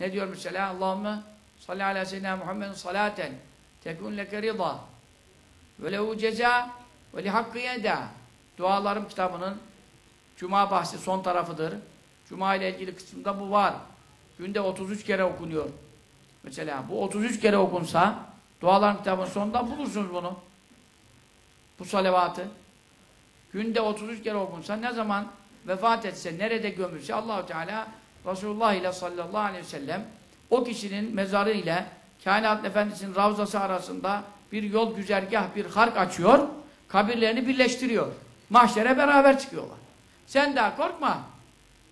Ne diyor mesela? Allahümme salli ala seyyidina Muhammedin salaten tekun leke rida ve lehu ceza ve li hakkı yeda. Dualarım kitabının Cuma bahsi son tarafıdır. Cuma ile ilgili kısımda bu var. Günde 33 kere okunuyor. Mesela bu 33 kere okunsa dualarım kitabının sonunda bulursunuz bunu. Bu salavatı. Günde 33 kere okunsa ne zaman vefat etse, nerede gömülse Allahu Teala Resulullah ile sallallahu aleyhi ve sellem o kişinin mezarı ile kainat efendisinin ravzası arasında bir yol güzergah, bir hark açıyor, kabirlerini birleştiriyor. Mahşere beraber çıkıyorlar. Sen daha korkma.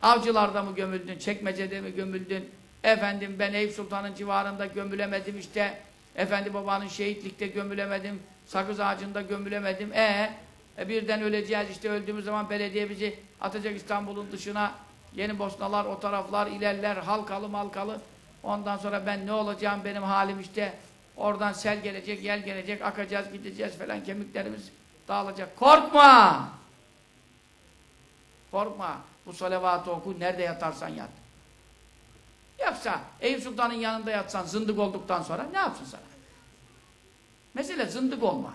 Avcılarda mı gömüldün, çekmecede mi gömüldün, efendim ben Eyüp Sultan'ın civarında gömülemedim işte, efendi babanın şehitlikte gömülemedim, sakız ağacında gömülemedim, ee, e birden öleceğiz işte öldüğümüz zaman belediye bizi atacak İstanbul'un dışına, yeni Bosnalar, o taraflar ilerler, halkalı malkalı, ondan sonra ben ne olacağım benim halim işte, oradan sel gelecek, yel gelecek, akacağız, gideceğiz falan, kemiklerimiz dağılacak. Korkma! Korkma. Bu salavatı oku. Nerede yatarsan yat. Yoksa Eyüp Sultan'ın yanında yatsan zındık olduktan sonra ne yapsın sana? Mesele zındık olma.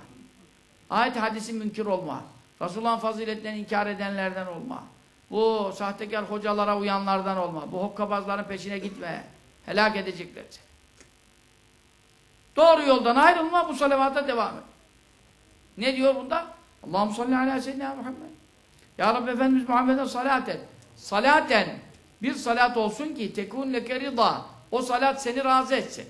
Ayet hadisi münkir olma. Resulullah'ın faziletlerini inkar edenlerden olma. Bu sahtekar hocalara uyanlardan olma. Bu hokkabazların peşine gitme. Helak edecekler seni. Doğru yoldan ayrılma, bu salavata devam et. Ne diyor bunda? Allah'ım salli ala seyyidina Muhammed. Ya Rabbi Efendimiz Muhammed'e salat et. Salaten bir salat olsun ki tekun leke rida. O salat seni razı etsin.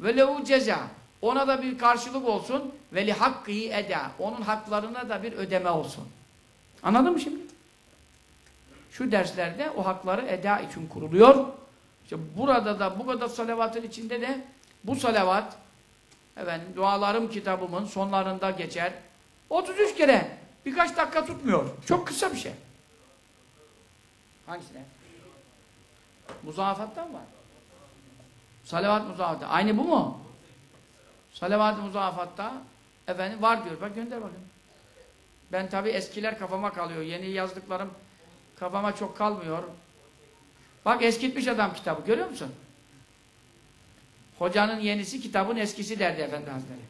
Ve lehu ceza. Ona da bir karşılık olsun. Ve li hakkı eda. Onun haklarına da bir ödeme olsun. Anladın mı şimdi? Şu derslerde o hakları eda için kuruluyor. İşte burada da bu kadar salavatın içinde de bu salavat efendim dualarım kitabımın sonlarında geçer. 33 kere birkaç dakika tutmuyor. Çok kısa bir şey. Hangisine? Muzafattan var. Salavat muzafatta. Aynı bu mu? Salavat muzafatta efendim var diyor. Bak gönder bakın. Ben tabi eskiler kafama kalıyor. Yeni yazdıklarım kafama çok kalmıyor. Bak eskitmiş adam kitabı. Görüyor musun? Hocanın yenisi kitabın eskisi derdi Efendi Hazretleri.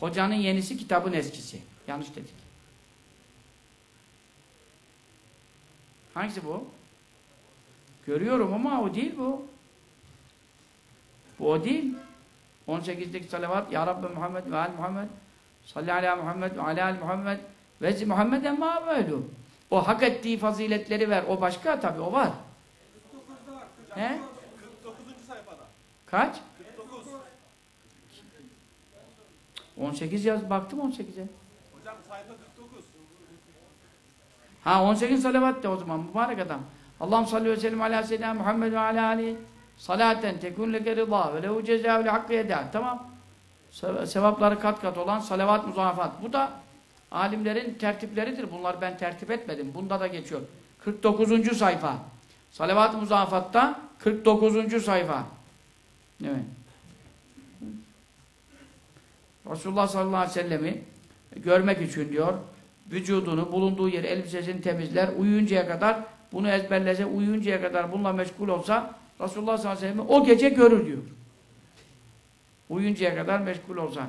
Hocanın yenisi kitabın eskisi. Yanlış dedik. Hangisi bu? Görüyorum ama o değil bu. Bu o değil. 18'deki salavat Ya Rabbi Muhammed ve Al Muhammed Salli ala Muhammed ve ala al Muhammed ve Muhammeden ma böyle. O hak ettiği faziletleri ver. O başka tabi o var. 49'da He? 49. sayfada. Kaç? 49. 18 yaz. Baktım 18'e. Hocam sayfa 49. Ha 18 salavat de o zaman mübarek adam. Allah'ım salli ve sellem ala seyyidina Muhammed ve ala ali salaten tekun leke rıza ve lehu ceza ve hakkı eda. Tamam. Se- Sevapları kat kat olan salavat muzafat. Bu da alimlerin tertipleridir. Bunlar ben tertip etmedim. Bunda da geçiyor. 49. sayfa. Salavat muzafatta 49. sayfa. Evet. Resulullah sallallahu aleyhi ve sellemi görmek için diyor vücudunu, bulunduğu yeri, elbisesini temizler, uyuyuncaya kadar bunu ezberlese, uyuyuncaya kadar bununla meşgul olsa Resulullah sallallahu aleyhi ve sellem o gece görür diyor. Uyuyuncaya kadar meşgul olsa.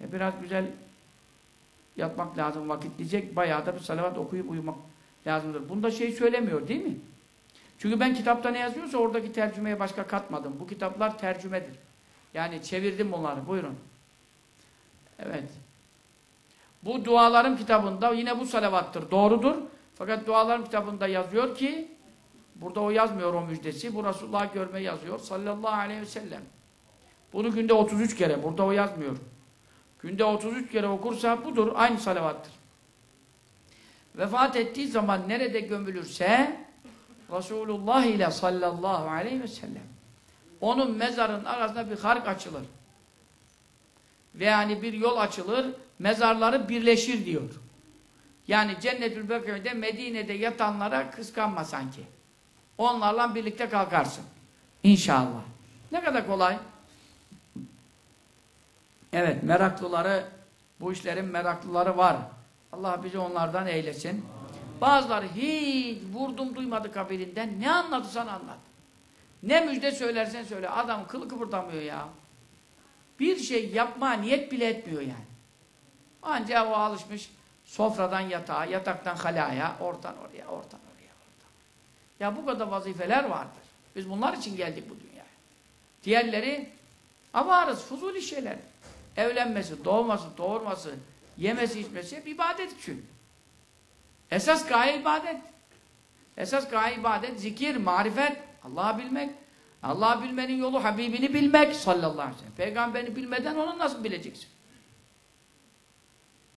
E biraz güzel yatmak lazım, vakit diyecek. Bayağı da bir salavat okuyup uyumak lazımdır. Bunda şey söylemiyor değil mi? Çünkü ben kitapta ne yazıyorsa oradaki tercümeye başka katmadım. Bu kitaplar tercümedir. Yani çevirdim bunları. Buyurun. Evet. Bu dualarım kitabında yine bu salavattır. Doğrudur. Fakat dualarım kitabında yazıyor ki burada o yazmıyor o müjdesi. Bu Resulullah görme yazıyor. Sallallahu aleyhi ve sellem. Bunu günde 33 kere. Burada o yazmıyor. Günde 33 kere okursa budur. Aynı salavattır. Vefat ettiği zaman nerede gömülürse Resulullah ile sallallahu aleyhi ve sellem onun mezarın arasında bir hark açılır. Ve yani bir yol açılır, mezarları birleşir diyor. Yani Cennetül Bekir'de Medine'de yatanlara kıskanma sanki. Onlarla birlikte kalkarsın. İnşallah. Ne kadar kolay. Evet, meraklıları, bu işlerin meraklıları var. Allah bizi onlardan eylesin. Bazıları hiç vurdum duymadı kabirinden. Ne anlatırsan anlat. Ne müjde söylersen söyle. Adam kılı kıpırdamıyor ya. Bir şey yapma niyet bile etmiyor yani. Ancak o alışmış sofradan yatağa, yataktan halaya, oradan oraya, oradan oraya, oradan. Ya bu kadar vazifeler vardır. Biz bunlar için geldik bu dünyaya. Diğerleri avarız, fuzuli şeyler. Evlenmesi, doğması, doğurması, yemesi, içmesi hep ibadet için. Esas gaye ibadet. Esas gaye ibadet, zikir, marifet, Allah'ı bilmek. Allah'ı bilmenin yolu Habibini bilmek sallallahu aleyhi ve sellem. Peygamberini bilmeden onu nasıl bileceksin?